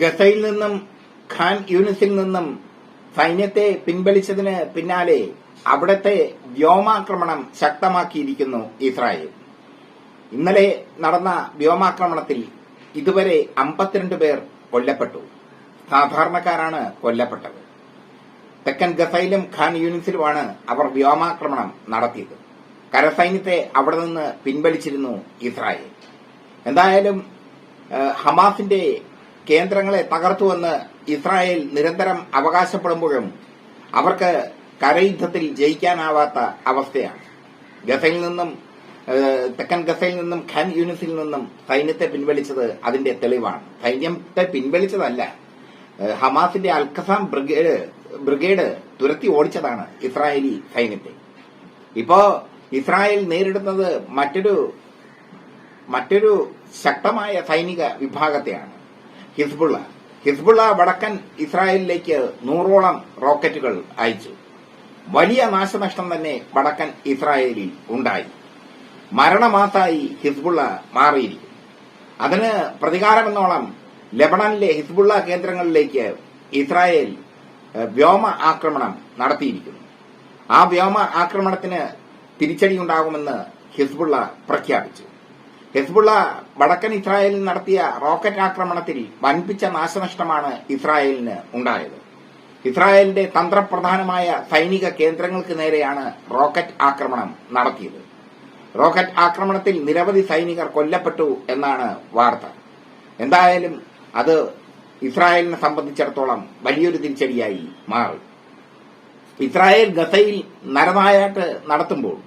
ഗസയിൽ നിന്നും ഖാൻ യൂനിസിൽ നിന്നും സൈന്യത്തെ പിൻവലിച്ചതിന് പിന്നാലെ അവിടത്തെ വ്യോമാക്രമണം ശക്തമാക്കിയിരിക്കുന്നു ഇസ്രായേൽ. ഇന്നലെ നടന്ന വ്യോമാക്രമണത്തിൽ ഇതുവരെ അമ്പത്തിരണ്ട് പേർ കൊല്ലപ്പെട്ടു. സാധാരണക്കാരാണ് കൊല്ലപ്പെട്ടത്. തെക്കൻ ഗസയിലും ഖാൻ യൂണിസിലുമാണ് അവർ വ്യോമാക്രമണം നടത്തിയത്. കരസൈന്യത്തെ അവിടെ നിന്ന് പിൻവലിച്ചിരുന്നു ഇസ്രായേൽ. എന്തായാലും ഹമാസിന്റെ കേന്ദ്രങ്ങളെ തകർത്തുവെന്ന് ഇസ്രായേൽ നിരന്തരം അവകാശപ്പെടുമ്പോഴും അവർക്ക് കരയുദ്ധത്തിൽ ജയിക്കാനാവാത്ത അവസ്ഥയാണ്. ഗസയിൽ നിന്നും തെക്കൻ ഗസയിൽ നിന്നും ഖാൻ യൂണിസിൽ നിന്നും സൈന്യത്തെ പിൻവലിച്ചത് അതിന്റെ തെളിവാണ്. സൈന്യത്തെ പിൻവലിച്ചതല്ല ഹമാസിന്റെ അൽഖസാം ബ്രിഗേഡ് ബ്രിഗേഡ് തുരത്തി ഓടിച്ചതാണ് ഇസ്രായേലി സൈന്യത്തെ. ഇപ്പോ ഇസ്രായേൽ നേരിടുന്നത് മറ്റൊരു മറ്റൊരു ശക്തമായ സൈനിക വിഭാഗത്തെയാണ്. ഹിസ്ബുള്ള. ഹിസ്ബുള്ള വടക്കൻ ഇസ്രായേലിലേക്ക് നൂറോളം റോക്കറ്റുകൾ അയച്ചു. വലിയ നാശനഷ്ടം തന്നെ വടക്കൻ ഇസ്രായേലിൽ ഉണ്ടായി. മരണമാസായി ഹിസ്ബുള്ള മാറിയിരിക്കും അതിന് പ്രതികാരമെന്നോളം ലബണനിലെ ഹിസ്ബുള്ള കേന്ദ്രങ്ങളിലേക്ക് ഇസ്രായേൽ വ്യോമ ആക്രമണം നടത്തിയിരിക്കുന്നു. ആ വ്യോമ ആക്രമണത്തിന് തിരിച്ചടിയുണ്ടാകുമെന്ന് ഹിസ്ബുള്ള പ്രഖ്യാപിച്ചു. ഹിസ്ബുള്ള വടക്കൻ ഇസ്രായേലിൽ നടത്തിയ റോക്കറ്റ് ആക്രമണത്തിൽ വൻപിച്ച നാശനഷ്ടമാണ് ഇസ്രായേലിന് ഉണ്ടായത്. ഇസ്രായേലിന്റെ തന്ത്രപ്രധാനമായ സൈനിക കേന്ദ്രങ്ങൾക്ക് നേരെയാണ് റോക്കറ്റ് ആക്രമണം നടത്തിയത്. റോക്കറ്റ് ആക്രമണത്തിൽ നിരവധി സൈനികർ കൊല്ലപ്പെട്ടു എന്നാണ് വാർത്ത. എന്തായാലും അത് ഇസ്രായേലിനെ സംബന്ധിച്ചിടത്തോളം വലിയൊരു തിരിച്ചടിയായി മാറി. ഇസ്രായേൽ ഗസയിൽ നരനായാട്ട് നടത്തുമ്പോൾ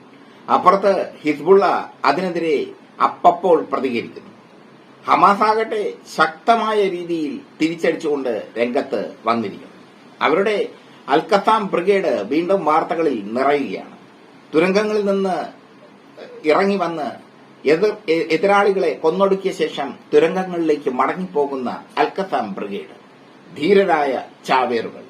അപ്പുറത്ത് ഹിസ്ബുള്ള അതിനെതിരെ അപ്പപ്പോൾ പ്രതികരിക്കുന്നു. ഹമാസ് ആകട്ടെ ശക്തമായ രീതിയിൽ തിരിച്ചടിച്ചുകൊണ്ട് രംഗത്ത് വന്നിരിക്കുന്നു. അവരുടെ അൽക്കത്താം ബ്രിഗേഡ് വീണ്ടും വാർത്തകളിൽ നിറയുകയാണ്. തുരങ്കങ്ങളിൽ നിന്ന് ഇറങ്ങി വന്ന് എതിർ എതിരാളികളെ കൊന്നൊടുക്കിയ ശേഷം തുരങ്കങ്ങളിലേക്ക് മടങ്ങിപ്പോകുന്ന അൽക്കത്താം ബ്രിഗേഡ് ധീരരായ ചാവേറുകൾ.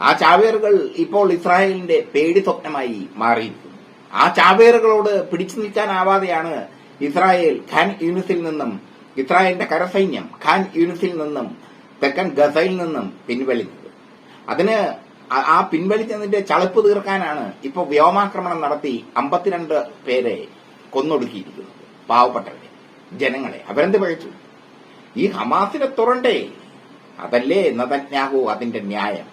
ആ ചാവേറുകൾ ഇപ്പോൾ ഇസ്രായേലിന്റെ പേടി സ്വപ്നമായി മാറിയിരിക്കുന്നു. ആ ചാവേറുകളോട് പിടിച്ചു നിൽക്കാനാവാതെയാണ് ഇസ്രായേൽ ഖാൻ യൂണിസിൽ നിന്നും ഇസ്രായേലിന്റെ കരസൈന്യം ഖാൻ യൂണിസിൽ നിന്നും തെക്കൻ ഗസയിൽ നിന്നും പിൻവലിഞ്ഞത്. അതിന് ആ- പിൻവലിച്ചതിന്റെ ചളുപ്പ് തീർക്കാനാണ് ഇപ്പോൾ വ്യോമാക്രമണം നടത്തി അമ്പത്തിരണ്ട് പേരെ കൊന്നൊടുക്കിയിരിക്കുന്നത്. പാവപ്പെട്ടവരെ ജനങ്ങളെ അവരെന്ത് പഴിച്ചു? ഈ ഹമാസിനെ തുറണ്ടേ? അതല്ലേ നതന്യാഹു അതിന്റെ ന്യായം?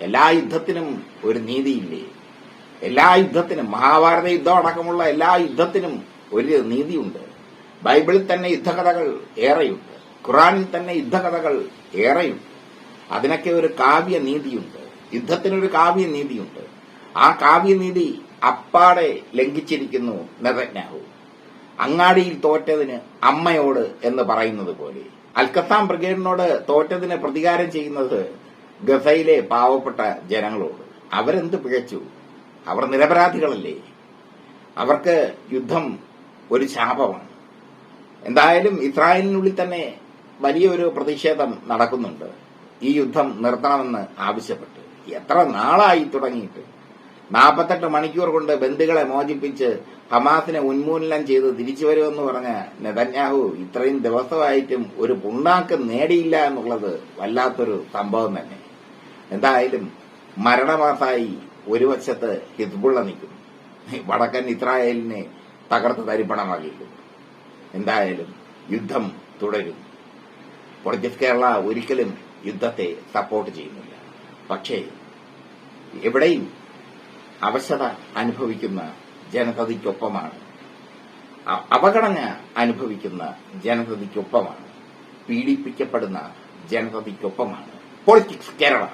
എല്ലാ യുദ്ധത്തിനും ഒരു നീതിയില്ലേ? എല്ലാ യുദ്ധത്തിനും മഹാഭാരത യുദ്ധം അടക്കമുള്ള എല്ലാ യുദ്ധത്തിനും ഒരു നീതിയുണ്ട്. ബൈബിളിൽ തന്നെ യുദ്ധകഥകൾ ഏറെയുണ്ട്. ഖുറാനിൽ തന്നെ യുദ്ധകഥകൾ ഏറെയുണ്ട്. അതിനൊക്കെ ഒരു കാവ്യ നീതിയുണ്ട്. യുദ്ധത്തിനൊരു കാവ്യ നീതിയുണ്ട്. ആ കാവ്യനീതി അപ്പാടെ ലംഘിച്ചിരിക്കുന്നു നെതന്യാഹു. അങ്ങാടിയിൽ തോറ്റതിന് അമ്മയോട് എന്ന് പറയുന്നത് പോലെ. അൽക്കത്താം ബ്രിഗേഡിനോട് തോറ്റതിന് പ്രതികാരം ചെയ്യുന്നത് ഗസയിലെ പാവപ്പെട്ട ജനങ്ങളോട്. അവരെന്ത് പിഴച്ചു? അവർ നിരപരാധികളല്ലേ? അവർക്ക് യുദ്ധം ഒരു ശാപമാണ്. എന്തായാലും ഇസ്രായേലിനുള്ളിൽ തന്നെ വലിയൊരു പ്രതിഷേധം നടക്കുന്നുണ്ട്. ഈ യുദ്ധം നിർത്തണമെന്ന് ആവശ്യപ്പെട്ട്. എത്ര നാളായി തുടങ്ങിയിട്ട്? നാൽപ്പത്തെട്ട് മണിക്കൂർ കൊണ്ട് ബന്ധുക്കളെ മോചിപ്പിച്ച് ഹമാസിനെ ഉന്മൂലനം ചെയ്ത് തിരിച്ചു വരുമെന്ന് പറഞ്ഞ നെതന്യാഹു ഇത്രയും ദിവസമായിട്ടും ഒരു പുണ്ണാക്ക് നേടിയില്ല എന്നുള്ളത് വല്ലാത്തൊരു സംഭവം തന്നെ. എന്തായാലും മരണമാസായി ഒരു വശത്ത് ഹിസ്ബുള്ള നിൽക്കുന്നു. വടക്കൻ ഇസ്രായേലിനെ തകർത്ത് തരിപ്പണമാകിയിരിക്കുന്നു എന്തായാലും യുദ്ധം തുടരും. പ്രൊജക്ട് കേരള ഒരിക്കലും യുദ്ധത്തെ സപ്പോർട്ട് ചെയ്യുന്നില്ല. പക്ഷേ എവിടെയും അവശത അനുഭവിക്കുന്ന ജനതയ്ക്കൊപ്പമാണ്. അവഗണന അനുഭവിക്കുന്ന ജനതയ്ക്കൊപ്പമാണ്. പീഡിപ്പിക്കപ്പെടുന്ന ജനതയ്ക്കൊപ്പമാണ്. പൊളിറ്റിക്സ് കേരള.